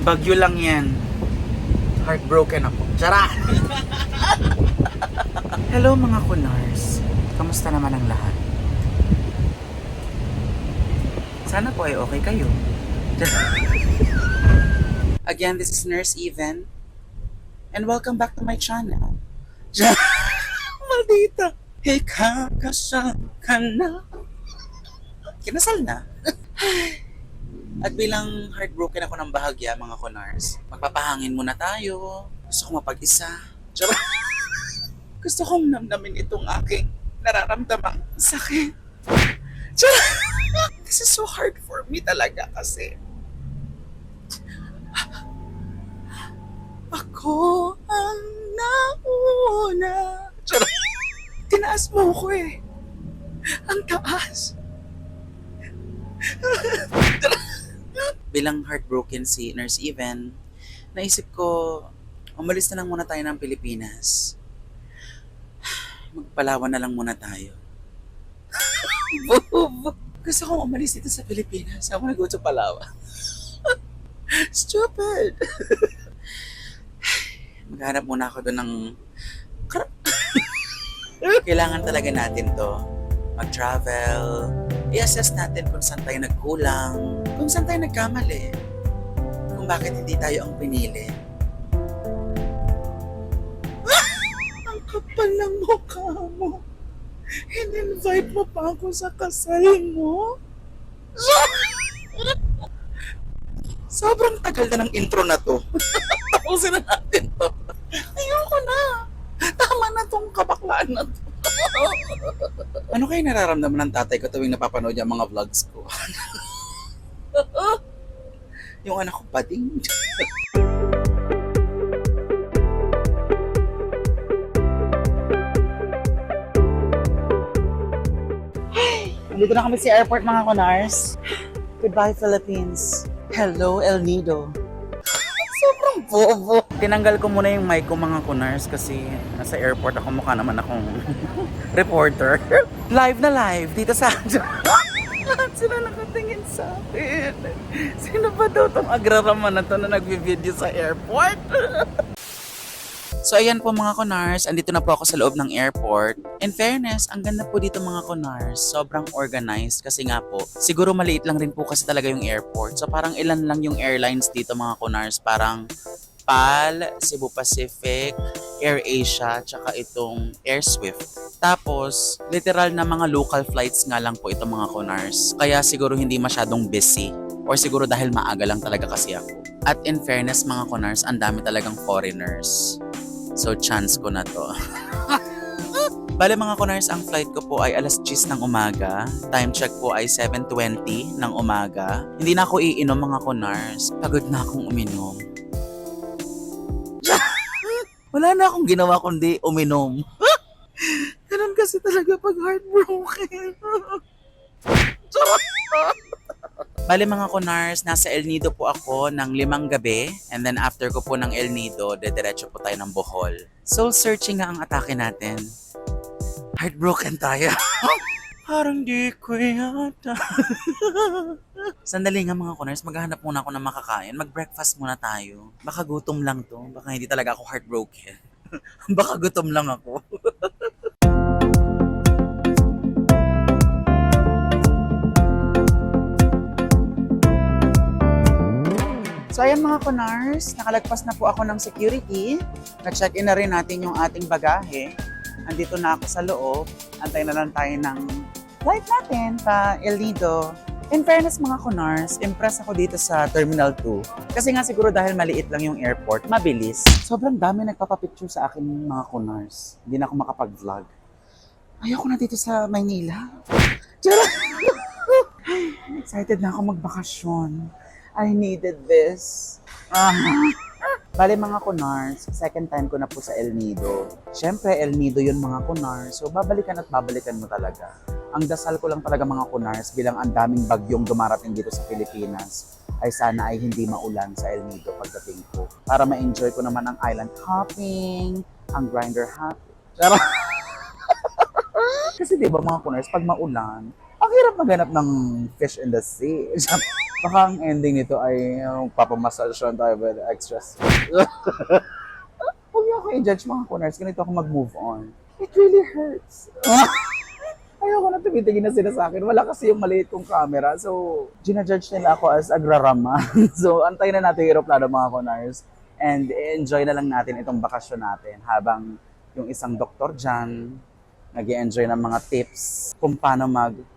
Bagyo lang yan. Heartbroken ako. Tara! Hello mga kunars. Kamusta naman ang lahat? Sana po ay okay kayo. Again, this is Nurse Even. And welcome back to my channel. Maldita! Ikakasal ka na. Kinasal na. At bilang heartbroken ako ng bahagya, mga kunars, magpapahangin muna tayo. Gusto ko mapag-isa. Gusto kong namnamin itong aking nararamdamang sakit. This is so hard for me talaga kasi ako ang nauna. Tinaas mo ko eh. Ang taas. Bilang heartbroken si Nurse Even, naisip ko, umalis na lang muna tayo ng Pilipinas. Magpalawan na lang muna tayo. Bobo. Gusto kong umalis dito sa Pilipinas. I wanna go to Palawan. Stupid. Maghanap muna ako doon ng... Kailangan talaga natin to. Mag-travel. I-assess natin kung saan tayo nagkulang. Kung saan tayo nagkamali. Kung bakit hindi tayo ang pinili. ang kapal ng mukha mo. In-invite mo pa ako sa kasal mo? Sobrang tagal na ng intro na to. Tapusin na natin to. Ayoko na. Tama na tong kabaklaan na to. ano kayo nararamdaman ng tatay ko tuwing napapanood yung mga vlogs ko? yung anak ko pading. Dito na kami sa airport mga konars. Goodbye Philippines. Hello El Nido. Sobrang bobo. Tinanggal ko muna yung mic ko mga kunars kasi nasa airport ako mukha naman akong reporter. live na live dito sa Lahat sila nakatingin sa akin. Sino ba daw tong agrarama na to na nagvi-video sa airport? So ayan po mga konars, andito na po ako sa loob ng airport. In fairness, ang ganda po dito mga konars, sobrang organized kasi nga po, siguro maliit lang rin po kasi talaga yung airport. So parang ilan lang yung airlines dito mga konars, parang PAL, Cebu Pacific, Air Asia, tsaka itong Air Swift. Tapos, literal na mga local flights nga lang po ito mga konars. Kaya siguro hindi masyadong busy. Or siguro dahil maaga lang talaga kasi ako. At in fairness mga konars, ang dami talagang foreigners. So chance ko na to. Bale mga konars, ang flight ko po ay alas 10 ng umaga. Time check po ay 7.20 ng umaga. Hindi na ako iinom mga konars. Pagod na akong uminom. Wala na akong ginawa kundi uminom. Ganun kasi talaga pag heartbroken. Bale mga konars, nasa El Nido po ako ng limang gabi. And then after ko po ng El Nido, dediretso po tayo ng Bohol. Soul searching nga ang atake natin. Heartbroken tayo. Parang di ko yata. Sandali nga mga konars, maghahanap muna ako ng makakain. Mag-breakfast muna tayo. Baka gutom lang to. Baka hindi talaga ako heartbroken. Baka gutom lang ako. So ayan mga kunars, nakalagpas na po ako ng security. Na-check-in na rin natin yung ating bagahe. Andito na ako sa loob. Antay na lang tayo ng flight natin pa El Nido. In fairness mga kunars, impress ako dito sa Terminal 2. Kasi nga siguro dahil maliit lang yung airport, mabilis. Sobrang dami nagpapapicture sa akin mga kunars. Hindi na ako makapag-vlog. Ayoko na dito sa Maynila. Excited na ako magbakasyon. I needed this. Ah. Bale mga kunars, second time ko na po sa El Nido. Siyempre, El Nido yun mga kunars. So, babalikan at babalikan mo talaga. Ang dasal ko lang talaga mga kunars bilang ang daming bagyong dumarating dito sa Pilipinas ay sana ay hindi maulan sa El Nido pagdating ko. Para ma-enjoy ko naman ang island hopping, ang grinder hopping. Kasi di ba mga kunars, pag maulan, ang hirap maghanap ng fish in the sea. Baka ang ending nito ay yung papamassage tayo with extras. Huwag niyo ako i-judge mga kunars. Ganito ako mag-move on. It really hurts. Ayoko na tumitingin na sila sa akin. Wala kasi yung maliit kong camera. So, ginajudge nila ako as agrarama. so, antayin na natin yung aeroplano mga kunars. And enjoy na lang natin itong bakasyon natin habang yung isang doktor dyan nag enjoy ng mga tips kung paano mag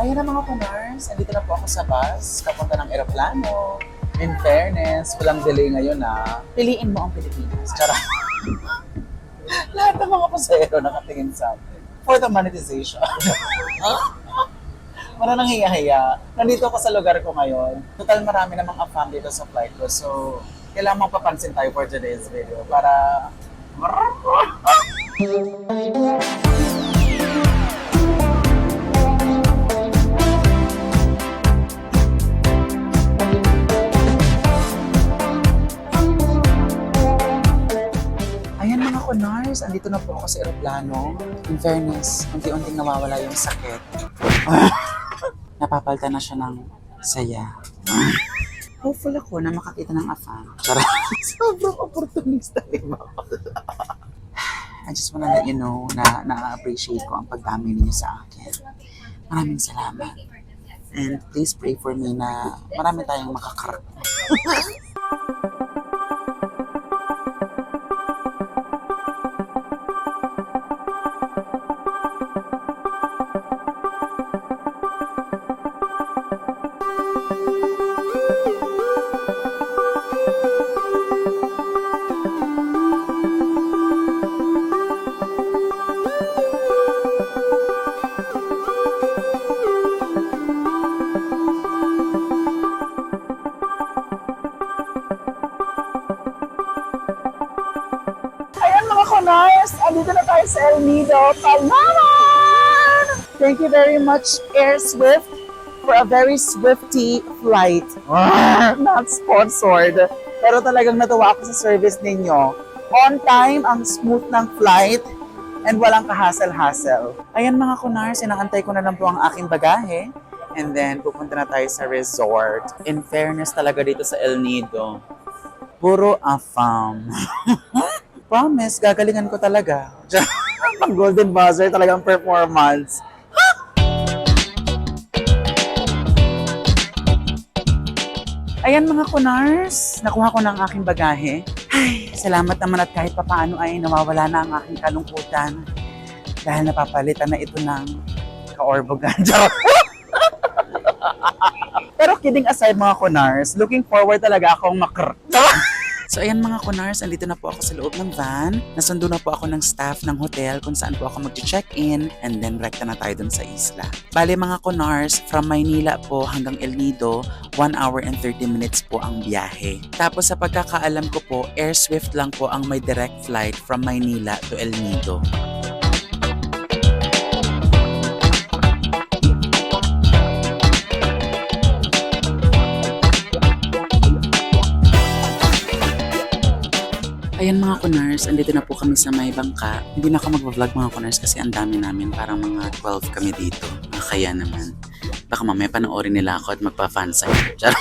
Ayun na mga kunars, andito na po ako sa bus, kapunta ng eroplano. In fairness, walang delay ngayon na piliin mo ang Pilipinas. Charot. Lahat ng mga pasahero nakatingin sa atin. For the monetization. Wala nang hiya-hiya. Nandito ako sa lugar ko ngayon. Total marami namang afam dito sa flight ko. So, kailangan mapapansin tayo for today's video para... Kunars, andito na po ako sa aeroplano. In fairness, unti-unting nawawala yung sakit. Napapalta na siya ng saya. Hopeful ako na makakita ng afam. Charot. Sobrang opportunista ni Mama. I just wanna let you know na na-appreciate ko ang pagdami ninyo sa akin. Maraming salamat. And please pray for me na marami tayong makakarak. sa El Nido, Palawan! Thank you very much, Air Swift, for a very swifty flight. Not sponsored. Pero talagang natuwa ako sa service ninyo. On time, ang smooth ng flight, and walang kahasel-hasel. Ayan mga kunars, inaantay ko na lang po ang aking bagahe. And then, pupunta na tayo sa resort. In fairness talaga dito sa El Nido, puro afam. Promise, gagalingan ko talaga. Pang Golden Buzzer talagang performance. Ayan mga kunars, nakuha ko ang aking bagahe. Ay, salamat naman at kahit papaano ay nawawala na ang aking kalungkutan. Dahil napapalitan na ito ng kaorbogan. Pero kidding aside mga kunars, looking forward talaga akong makr... So ayan mga kunars, andito na po ako sa loob ng van. Nasundo na po ako ng staff ng hotel kung saan po ako mag-check-in and then rekta na tayo dun sa isla. Bale mga kunars, from Maynila po hanggang El Nido, 1 hour and 30 minutes po ang biyahe. Tapos sa pagkakaalam ko po, Air Swift lang po ang may direct flight from Maynila to El Nido. Ayan mga kunars, andito na po kami sa may bangka. Hindi na ako mag-vlog mga kunars kasi ang dami namin. Parang mga 12 kami dito. Ah, Kaya naman. Baka mamaya panoorin nila ako at magpa-fansite. Charot.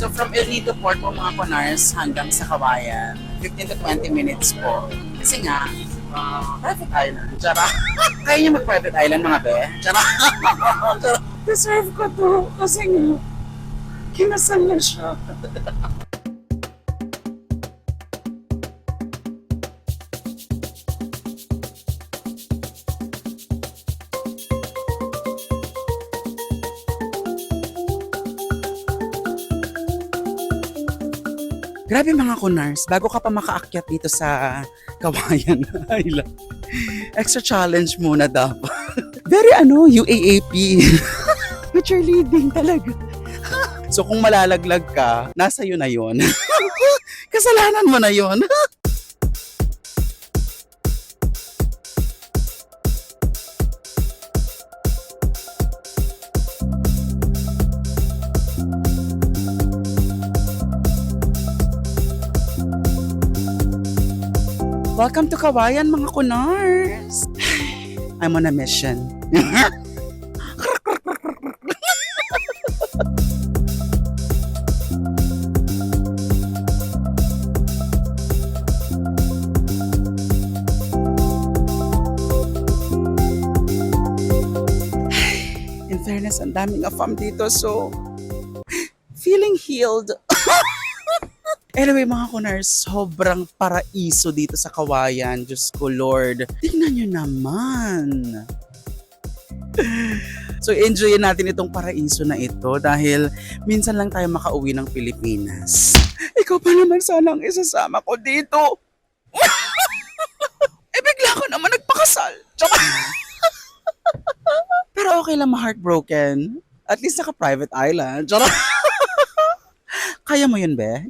So from El Nido Port po mga kunars hanggang sa Kawayan, 15 to 20 minutes po. Kasi nga, uh, private island. Tsara. Kaya niyo mag-private island mga be? Tsara. Tsara. Deserve ko to kasi nga, kinasal na siya. Grabe mga kunars, bago ka pa makaakyat dito sa Kawayan Island, extra challenge muna dapat. Very ano, UAAP. Cheerleading talaga. so kung malalaglag ka, nasa iyo na yon. Kasalanan mo na yon. Welcome to Kawayan mga kunars! I'm on a mission. In fairness, ang daming afam dito, so feeling healed. Anyway, mga kunars, sobrang paraiso dito sa Kawayan. Diyos ko, Lord. Tingnan nyo naman. So, enjoyin natin itong paraiso na ito dahil minsan lang tayo makauwi ng Pilipinas. Ikaw pa naman sana ang isasama ko dito. eh, bigla ko naman nagpakasal. Pero okay lang ma-heartbroken. At least naka-private island. Kaya mo yun, be?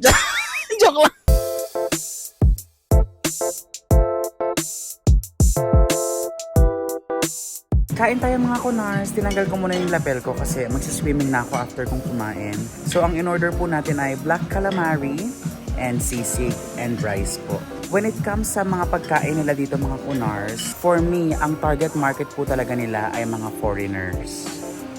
Kain tayo mga kunars. Tinanggal ko muna yung lapel ko kasi magsiswimming na ako after kong kumain. So ang in-order po natin ay black calamari and sisig and rice po. When it comes sa mga pagkain nila dito mga kunars, for me, ang target market po talaga nila ay mga foreigners.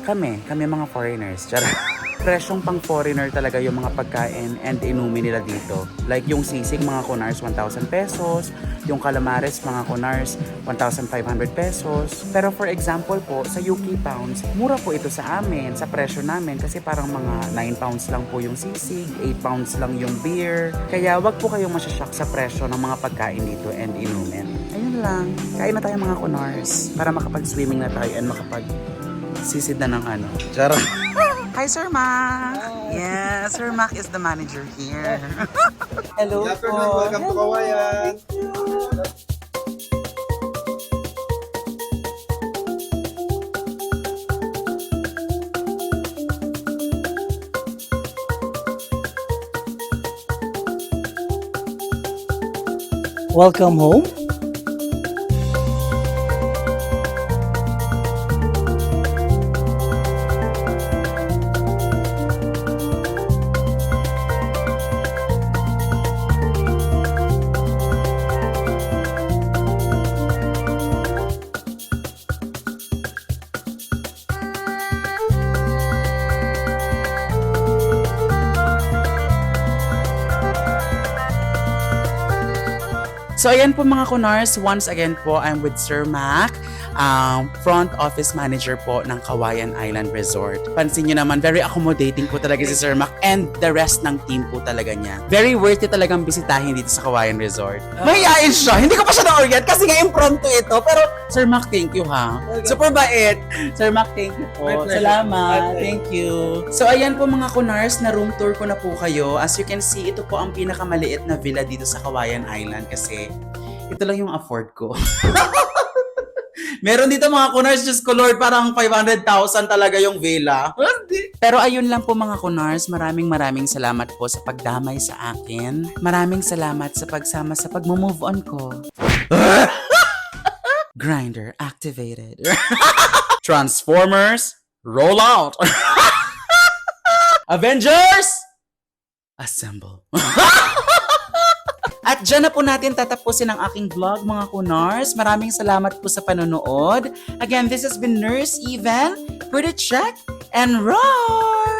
Kami, kami mga foreigners. Charot. Presyong pang foreigner talaga yung mga pagkain and inumin nila dito. Like yung sisig mga kunars 1,000 pesos, yung calamares mga kunars 1,500 pesos. Pero for example po, sa UK pounds, mura po ito sa amin, sa presyo namin kasi parang mga 9 pounds lang po yung sisig, 8 pounds lang yung beer. Kaya wag po kayong masyashock sa presyo ng mga pagkain dito and inumin. Ayun lang. Kain na tayo mga kunars para makapag-swimming na tayo and makapag sisid na ng ano. Charot. Hi, Sir Mac. Yes, Sir Mac is the manager here. Hello Good afternoon, welcome to Kawayan. Welcome home. So ayan po mga kunars, once again po I'm with Sir Mac, um, front office manager po ng Kawayan Island Resort. Pansin nyo naman, very accommodating po talaga si Sir Mac and the rest ng team po talaga niya. Very worth it talagang bisitahin dito sa Kawayan Resort. Mahihain siya, hindi ko pa siya na-orient kasi nga impromptu ito. Pero Sir Mac, thank you ha. Super bait. Sir Mac, thank you po. Pleasure. Salamat. Thank you. So ayan po mga kunars, na room tour ko na po kayo. As you can see, ito po ang pinakamaliit na villa dito sa Kawayan Island kasi ito lang yung afford ko. Meron dito mga kunars, just ko Lord, parang 500,000 talaga yung villa. Pero ayun lang po mga kunars, maraming maraming salamat po sa pagdamay sa akin. Maraming salamat sa pagsama sa pag-move on ko. Grinder activated. Transformers, roll out. Avengers, assemble. At dyan na po natin tatapusin ang aking vlog mga kunars. Maraming salamat po sa panonood. Again, this has been Nurse Even. Put it check and roll!